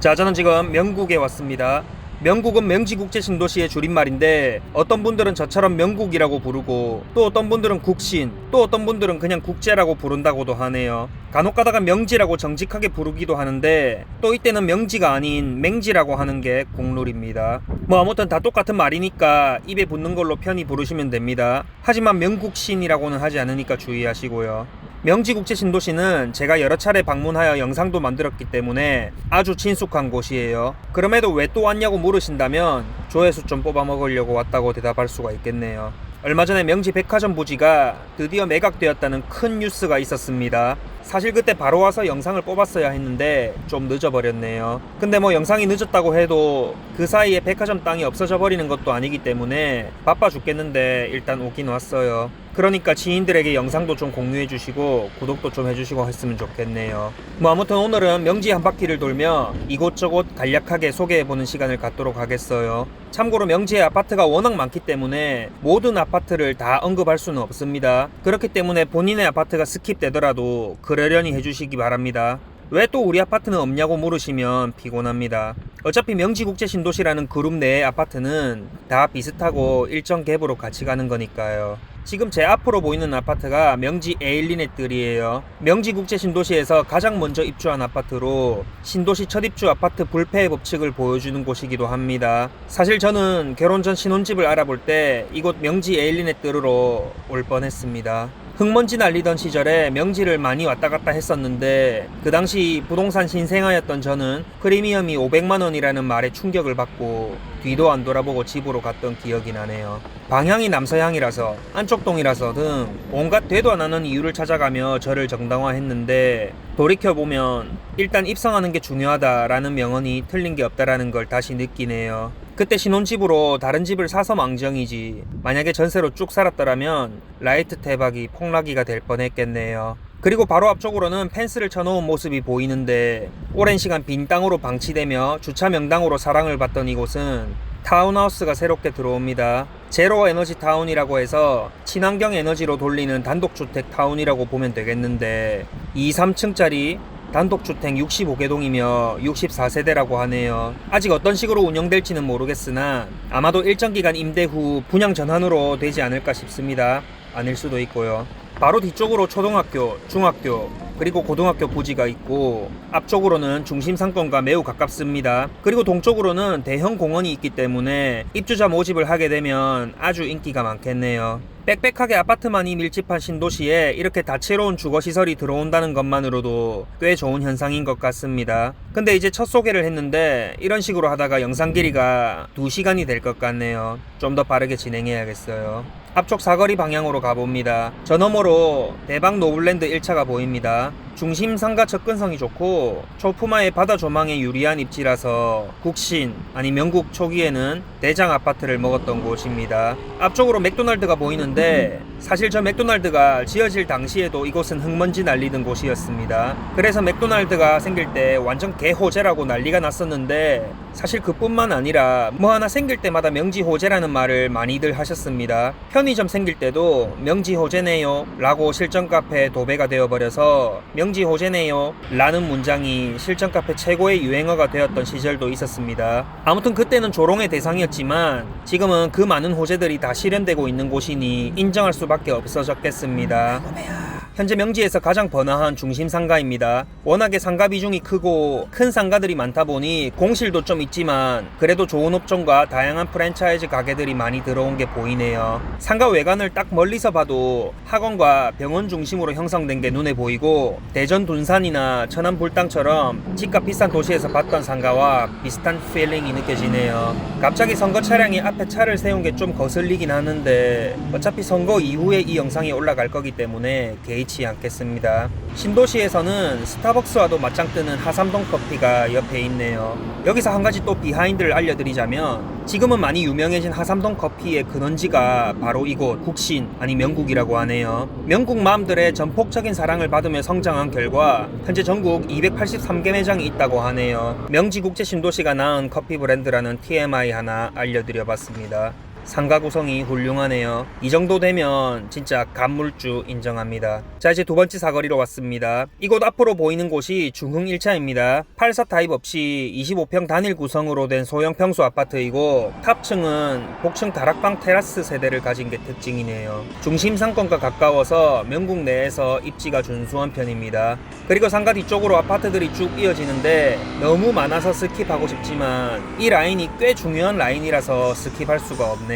자, 저는 지금 명국에 왔습니다. 명국은 명지국제신도시의 줄임말인데 어떤 분들은 저처럼 명국이라고 부르고 또 어떤 분들은 국신 또 어떤 분들은 그냥 국제라고 부른다고도 하네요. 간혹 가다가 명지라고 정직하게 부르기도 하는데 또 이때는 명지가 아닌 맹지라고 하는 게 국룰입니다. 뭐 아무튼 다 똑같은 말이니까 입에 붙는 걸로 편히 부르시면 됩니다. 하지만 명국신이라고는 하지 않으니까 주의하시고요. 명지국제신도시는 제가 여러 차례 방문하여 영상도 만들었기 때문에 아주 친숙한 곳이에요. 그럼에도 왜 또 왔냐고 물으신다면 조회수 좀 뽑아 먹으려고 왔다고 대답할 수가 있겠네요. 얼마 전에 명지 백화점 부지가 드디어 매각되었다는 큰 뉴스가 있었습니다. 사실 그때 바로 와서 영상을 뽑았어야 했는데 좀 늦어버렸네요. 근데 뭐 영상이 늦었다고 해도 그 사이에 백화점 땅이 없어져 버리는 것도 아니기 때문에 바빠 죽겠는데 일단 오긴 왔어요. 그러니까 지인들에게 영상도 좀 공유해 주시고 구독도 좀 해주시고 했으면 좋겠네요. 뭐 아무튼 오늘은 명지 한 바퀴를 돌며 이곳저곳 간략하게 소개해보는 시간을 갖도록 하겠어요. 참고로 명지의 아파트가 워낙 많기 때문에 모든 아파트를 다 언급할 수는 없습니다. 그렇기 때문에 본인의 아파트가 스킵되더라도 그러려니 해주시기 바랍니다. 왜 또 우리 아파트는 없냐고 물으시면 피곤합니다. 어차피 명지국제신도시라는 그룹 내의 아파트는 다 비슷하고 일정 갭으로 같이 가는 거니까요. 지금 제 앞으로 보이는 아파트가 명지 에일리넷들이에요. 명지 국제 신도시에서 가장 먼저 입주한 아파트로 신도시 첫 입주 아파트 불패의 법칙을 보여주는 곳이기도 합니다. 사실 저는 결혼 전 신혼집을 알아볼 때 이곳 명지 에일리넷들으로 올 뻔했습니다. 흙먼지 날리던 시절에 명지를 많이 왔다 갔다 했었는데 그 당시 부동산 신생아였던 저는 프리미엄이 500만 원이라는 말에 충격을 받고 뒤도 안 돌아보고 집으로 갔던 기억이 나네요. 방향이 남서향이라서 안쪽 동이라서 등 온갖 되도 안 하는 이유를 찾아가며 저를 정당화했는데 돌이켜보면 일단 입성하는 게 중요하다라는 명언이 틀린 게 없다라는 걸 다시 느끼네요. 그때 신혼집으로 다른 집을 사서 망정이지 만약에 전세로 쭉 살았더라면 라이트 태박이 폭락이가 될 뻔했겠네요. 그리고 바로 앞쪽으로는 펜스를 쳐놓은 모습이 보이는데 오랜 시간 빈 땅으로 방치되며 주차 명당으로 사랑을 받던 이곳은 타운하우스가 새롭게 들어옵니다. 제로 에너지 타운이라고 해서 친환경 에너지로 돌리는 단독주택 타운이라고 보면 되겠는데 2, 3층짜리 단독주택 65개동이며 64세대라고 하네요. 아직 어떤 식으로 운영될지는 모르겠으나 아마도 일정 기간 임대 후 분양 전환으로 되지 않을까 싶습니다. 아닐 수도 있고요. 바로 뒤쪽으로 초등학교, 중학교, 그리고 고등학교 부지가 있고 앞쪽으로는 중심 상권과 매우 가깝습니다. 그리고 동쪽으로는 대형 공원이 있기 때문에 입주자 모집을 하게 되면 아주 인기가 많겠네요. 빽빽하게 아파트만이 밀집한 신도시에 이렇게 다채로운 주거시설이 들어온다는 것만으로도 꽤 좋은 현상인 것 같습니다. 근데 이제 첫 소개를 했는데 이런 식으로 하다가 영상 길이가 2시간이 될 것 같네요. 좀 더 빠르게 진행해야겠어요. 앞쪽 사거리 방향으로 가봅니다. 저 너머로 대박 노블랜드 1차가 보입니다. 중심 상가 접근성이 좋고 초품화의 바다 조망에 유리한 입지라서 국신 아니 명국 초기에는 대장 아파트를 먹었던 곳입니다. 앞쪽으로 맥도날드가 보이는데 사실 저 맥도날드가 지어질 당시에도 이곳은 흙먼지 날리던 곳이었습니다. 그래서 맥도날드가 생길 때 완전 개호재라고 난리가 났었는데 사실 그뿐만 아니라 뭐 하나 생길 때마다 명지호재라는 말을 많이들 하셨습니다. 편의점 생길 때도 명지호재네요 라고 실전 카페에 도배가 되어버려서 명지 호재네요 라는 문장이 실전 카페 최고의 유행어가 되었던 시절도 있었습니다. 아무튼 그때는 조롱의 대상이었지만 지금은 그 많은 호재들이 다 실현되고 있는 곳이니 인정할 수밖에 없어졌겠습니다. 현재 명지에서 가장 번화한 중심 상가입니다. 워낙에 상가 비중이 크고 큰 상가들이 많다 보니 공실도 좀 있지만 그래도 좋은 업종과 다양한 프랜차이즈 가게들이 많이 들어온 게 보이네요. 상가 외관을 딱 멀리서 봐도 학원과 병원 중심으로 형성된 게 눈에 보이고 대전 둔산이나 천안 불당처럼 집값 비싼 도시에서 봤던 상가와 비슷한 필링이 느껴지네요. 갑자기 선거 차량이 앞에 차를 세운 게 좀 거슬리긴 하는데 어차피 선거 이후에 이 영상이 올라갈 거기 때문에 개의 치 않겠습니다. 신도시에서는 스타벅스와도 맞짱 뜨는 하삼동 커피가 옆에 있네요. 여기서 한 가지 또 비하인드를 알려드리자면 지금은 많이 유명해진 하삼동 커피의 근원지가 바로 이곳 국신 아니 명국이라고 하네요. 명국 마음들의 전폭적인 사랑을 받으며 성장한 결과 현재 전국 283개 매장이 있다고 하네요. 명지국제 신도시가 낳은 커피 브랜드라는 TMI 하나 알려드려봤습니다. 상가 구성이 훌륭하네요. 이 정도 되면 진짜 간물주 인정합니다. 자 이제 두 번째 사거리로 왔습니다. 이곳 앞으로 보이는 곳이 중흥 1차입니다. 84 타입 없이 25평 단일 구성으로 된 소형 평수 아파트이고 탑층은 복층 다락방 테라스 세대를 가진 게 특징이네요. 중심 상권과 가까워서 명국 내에서 입지가 준수한 편입니다. 그리고 상가 뒤쪽으로 아파트들이 쭉 이어지는데 너무 많아서 스킵하고 싶지만 이 라인이 꽤 중요한 라인이라서 스킵할 수가 없네요.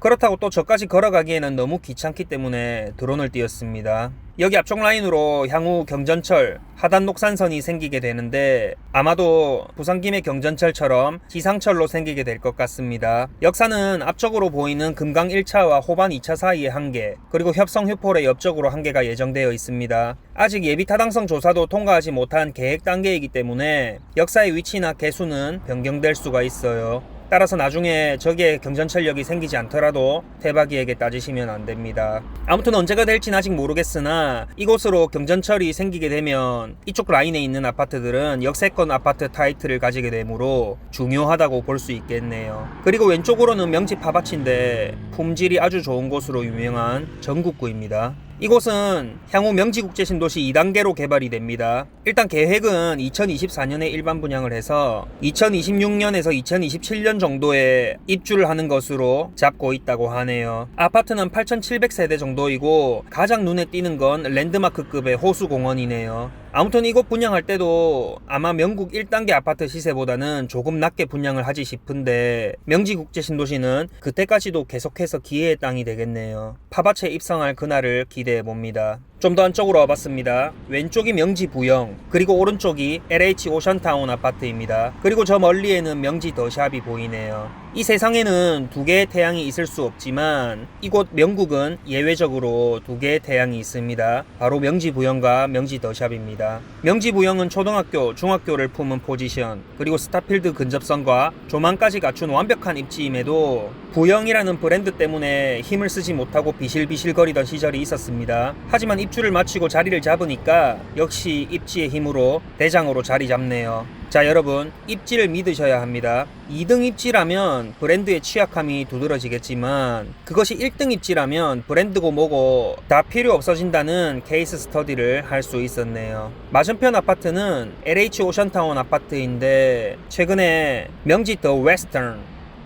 그렇다고 또 저까지 걸어가기에는 너무 귀찮기 때문에 드론을 띄웠습니다. 여기 앞쪽 라인으로 향후 경전철 하단 녹산선이 생기게 되는데 아마도 부산 김해 경전철처럼 지상철로 생기게 될 것 같습니다. 역사는 앞쪽으로 보이는 금강 1차와 호반 2차 사이에 한 개, 그리고 협성 휴폴의 옆쪽으로 한 개가 예정되어 있습니다. 아직 예비 타당성 조사도 통과하지 못한 계획 단계이기 때문에 역사의 위치나 개수는 변경될 수가 있어요. 따라서 나중에 저기에 경전철역이 생기지 않더라도 대박이에게 따지시면 안 됩니다. 아무튼 언제가 될진 아직 모르겠으나 이곳으로 경전철이 생기게 되면 이쪽 라인에 있는 아파트들은 역세권 아파트 타이틀을 가지게 되므로 중요하다고 볼 수 있겠네요. 그리고 왼쪽으로는 명지 파밭인데 품질이 아주 좋은 곳으로 유명한 전국구입니다. 이곳은 향후 명지국제신도시 2단계로 개발이 됩니다. 일단 계획은 2024년에 일반 분양을 해서 2026년에서 2027년 정도에 입주를 하는 것으로 잡고 있다고 하네요. 아파트는 8,700세대 정도이고 가장 눈에 띄는 건 랜드마크급의 호수공원이네요. 아무튼 이곳 분양할 때도 아마 명국 1단계 아파트 시세보다는 조금 낮게 분양을 하지 싶은데 명지국제신도시는 그때까지도 계속해서 기회의 땅이 되겠네요. 파밭에 입성할 그날을 기대해 봅니다. 좀 더 안쪽으로 와봤습니다. 왼쪽이 명지 부영, 그리고 오른쪽이 LH 오션타운 아파트입니다. 그리고 저 멀리에는 명지 더샵이 보이네요. 이 세상에는 두 개의 태양이 있을 수 없지만 이곳 명국은 예외적으로 두 개의 태양이 있습니다. 바로 명지 부영과 명지 더샵입니다. 명지 부영은 초등학교, 중학교를 품은 포지션, 그리고 스타필드 근접성과 조망까지 갖춘 완벽한 입지임에도 부영이라는 브랜드 때문에 힘을 쓰지 못하고 비실비실거리던 시절이 있었습니다. 하지만 입주를 마치고 자리를 잡으니까 역시 입지의 힘으로 대장으로 자리 잡네요. 자 여러분 입지를 믿으셔야 합니다. 2등 입지라면 브랜드의 취약함이 두드러지겠지만 그것이 1등 입지라면 브랜드고 뭐고 다 필요 없어진다는 케이스 스터디를 할 수 있었네요. 맞은편 아파트는 LH 오션타운 아파트인데 최근에 명지 더 웨스턴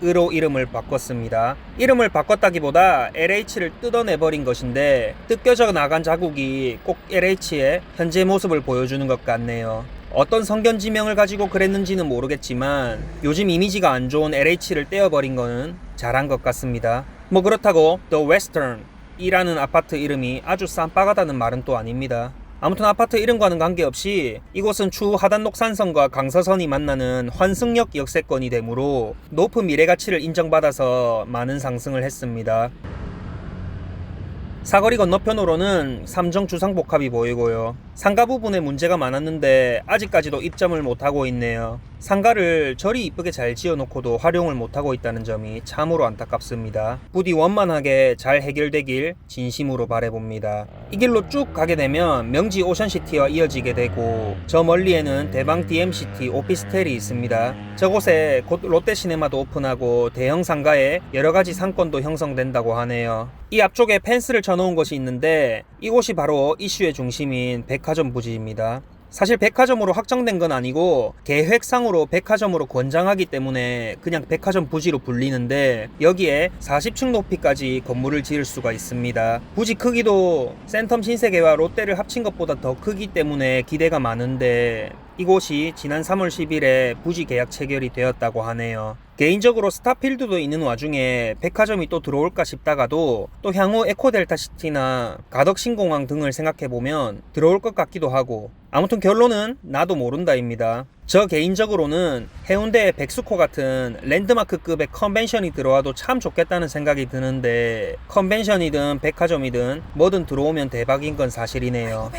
으로 이름을 바꿨습니다. 이름을 바꿨다기보다 LH를 뜯어내버린 것인데 뜯겨져 나간 자국이 꼭 LH의 현재 모습을 보여주는 것 같네요. 어떤 성견 지명을 가지고 그랬는지는 모르겠지만 요즘 이미지가 안 좋은 LH를 떼어버린 거는 잘한 것 같습니다. 뭐 그렇다고 The Western 이라는 아파트 이름이 아주 쌈빠가다는 말은 또 아닙니다. 아무튼 아파트 이름과는 관계없이 이곳은 추후 하단 녹산선과 강서선이 만나는 환승역 역세권이 되므로 높은 미래 가치를 인정받아서 많은 상승을 했습니다. 사거리 건너편으로는 삼정 주상복합이 보이고요. 상가 부분에 문제가 많았는데 아직까지도 입점을 못하고 있네요. 상가를 저리 이쁘게 잘 지어놓고도 활용을 못하고 있다는 점이 참으로 안타깝습니다. 부디 원만하게 잘 해결되길 진심으로 바래봅니다. 이 길로 쭉 가게 되면 명지 오션시티와 이어지게 되고 저 멀리에는 대방 DMCT 오피스텔이 있습니다. 저곳에 곧 롯데시네마도 오픈하고 대형 상가에 여러가지 상권도 형성된다고 하네요. 이 앞쪽에 펜스를 쳐놓은 곳이 있는데 이곳이 바로 이슈의 중심인 백화점 부지입니다. 사실 백화점으로 확정된 건 아니고 계획상으로 백화점으로 권장하기 때문에 그냥 백화점 부지로 불리는데 여기에 40층 높이까지 건물을 지을 수가 있습니다. 부지 크기도 센텀 신세계와 롯데를 합친 것보다 더 크기 때문에 기대가 많은데 이곳이 지난 3월 10일에 부지 계약 체결이 되었다고 하네요. 개인적으로 스타필드도 있는 와중에 백화점이 또 들어올까 싶다가도 또 향후 에코델타시티나 가덕신공항 등을 생각해보면 들어올 것 같기도 하고 아무튼 결론은 나도 모른다입니다. 저 개인적으로는 해운대의 백수코 같은 랜드마크급의 컨벤션이 들어와도 참 좋겠다는 생각이 드는데 컨벤션이든 백화점이든 뭐든 들어오면 대박인 건 사실이네요.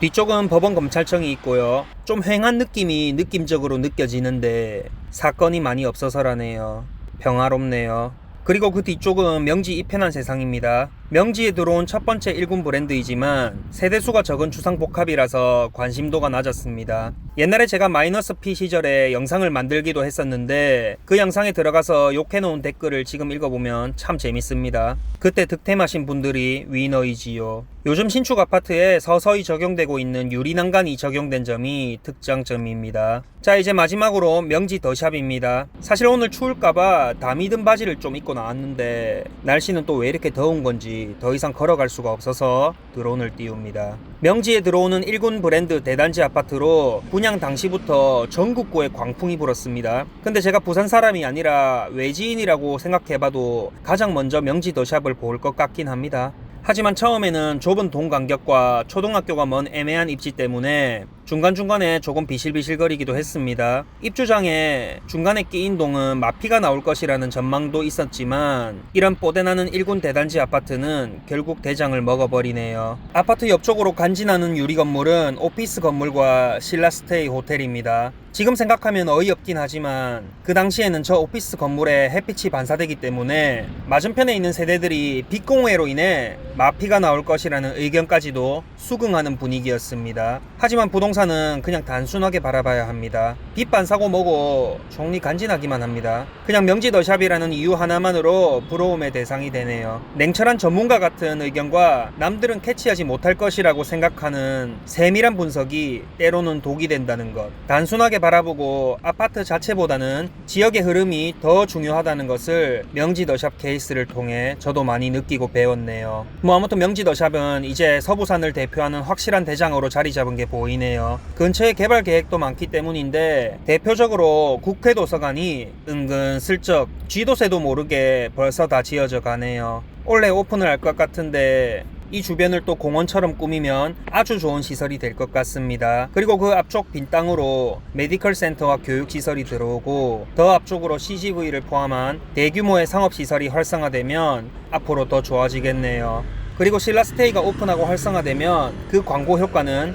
뒤쪽은 법원 검찰청이 있고요. 좀 휑한 느낌이 느낌적으로 느껴지는데 사건이 많이 없어서라네요. 평화롭네요. 그리고 그 뒤쪽은 명지 이편한 세상입니다. 명지에 들어온 첫 번째 1군 브랜드이지만 세대수가 적은 주상복합이라서 관심도가 낮았습니다. 옛날에 제가 마이너스 P 시절에 영상을 만들기도 했었는데 그 영상에 들어가서 욕해놓은 댓글을 지금 읽어보면 참 재밌습니다. 그때 득템하신 분들이 위너이지요. 요즘 신축 아파트에 서서히 적용되고 있는 유리난간이 적용된 점이 특장점입니다. 자 이제 마지막으로 명지 더샵입니다. 사실 오늘 추울까봐 다미 든 바지를 좀 입고 나왔는데 날씨는 또 왜 이렇게 더운 건지 더 이상 걸어갈 수가 없어서 드론을 띄웁니다. 명지에 들어오는 1군 브랜드 대단지 아파트로 분양 당시부터 전국구에 광풍이 불었습니다. 근데 제가 부산 사람이 아니라 외지인이라고 생각해봐도 가장 먼저 명지 더샵을 볼 것 같긴 합니다. 하지만 처음에는 좁은 동 간격과 초등학교가 먼 애매한 입지 때문에 중간중간에 조금 비실비실거리기도 했습니다. 입주장에 중간에 끼인 동은 마피가 나올 것이라는 전망도 있었지만 이런 뽀대나는 1군 대단지 아파트는 결국 대장을 먹어버리네요. 아파트 옆쪽으로 간지나는 유리 건물은 오피스 건물과 신라스테이 호텔입니다. 지금 생각하면 어이없긴 하지만 그 당시에는 저 오피스 건물에 햇빛이 반사되기 때문에 맞은편에 있는 세대들이 빛공해로 인해 마피가 나올 것이라는 의견까지도 수긍하는 분위기였습니다. 하지만 부동산은 그냥 단순하게 바라봐야 합니다. 빛 반사고 뭐고 종리 간지나기만 합니다. 그냥 명지 더샵이라는 이유 하나만으로 부러움의 대상이 되네요. 냉철한 전문가 같은 의견과 남들은 캐치하지 못할 것이라고 생각하는 세밀한 분석이 때로는 독이 된다는 것. 단순하게 바라보고 아파트 자체보다는 지역의 흐름이 더 중요하다는 것을 명지 더샵 케이스를 통해 저도 많이 느끼고 배웠네요. 뭐 아무튼 명지 더샵은 이제 서부산을 대표하는 확실한 대장으로 자리 잡은 게 보이네요. 근처에 개발 계획도 많기 때문인데 대표적으로 국회 도서관이 은근 슬쩍 쥐도새도 모르게 벌써 다 지어져 가네요. 올해 오픈을 할 것 같은데 이 주변을 또 공원처럼 꾸미면 아주 좋은 시설이 될 것 같습니다. 그리고 그 앞쪽 빈 땅으로 메디컬 센터와 교육 시설이 들어오고 더 앞쪽으로 CGV를 포함한 대규모의 상업 시설이 활성화되면 앞으로 더 좋아지겠네요. 그리고 신라스테이가 오픈하고 활성화되면 그 광고 효과는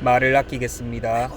말을 아끼겠습니다.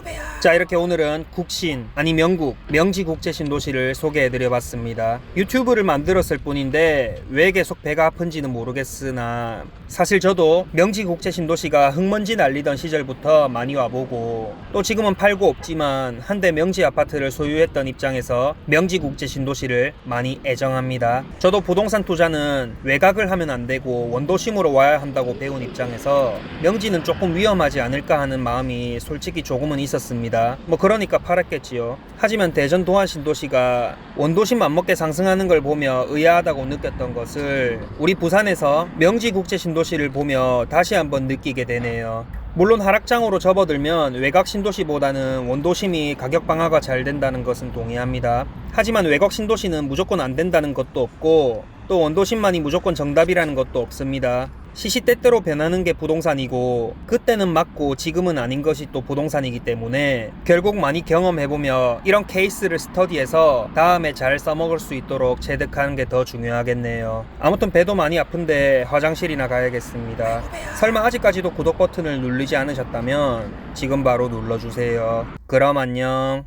자 이렇게 오늘은 국신 아니 명국 명지국제신도시를 소개해드려 봤습니다. 유튜브를 만들었을 뿐인데 왜 계속 배가 아픈지는 모르겠으나 사실 저도 명지국제신도시가 흙먼지 날리던 시절부터 많이 와보고 또 지금은 팔고 없지만 한때 명지 아파트를 소유했던 입장에서 명지국제신도시를 많이 애정합니다. 저도 부동산 투자는 외곽을 하면 안 되고 원도심으로 와야 한다고 배운 입장에서 명지는 조금 위험하지 않을까 하는 마음이 솔직히 조금은 있었습니다. 뭐 그러니까 팔았겠지요. 하지만 대전 동안 신도시가 원도심 맘먹게 상승하는 걸 보며 의아하다고 느꼈던 것을 우리 부산에서 명지국제 신도시를 보며 다시 한번 느끼게 되네요. 물론 하락장으로 접어들면 외곽 신도시보다는 원도심이 가격 방어가 잘 된다는 것은 동의합니다. 하지만 외곽 신도시는 무조건 안 된다는 것도 없고 또 원도심만이 무조건 정답이라는 것도 없습니다. 시시때때로 변하는 게 부동산이고 그때는 맞고 지금은 아닌 것이 또 부동산이기 때문에 결국 많이 경험해보며 이런 케이스를 스터디해서 다음에 잘 써먹을 수 있도록 체득하는 게 더 중요하겠네요. 아무튼 배도 많이 아픈데 화장실이나 가야겠습니다. 설마 아직까지도 구독 버튼을 누르지 않으셨다면 지금 바로 눌러주세요. 그럼 안녕.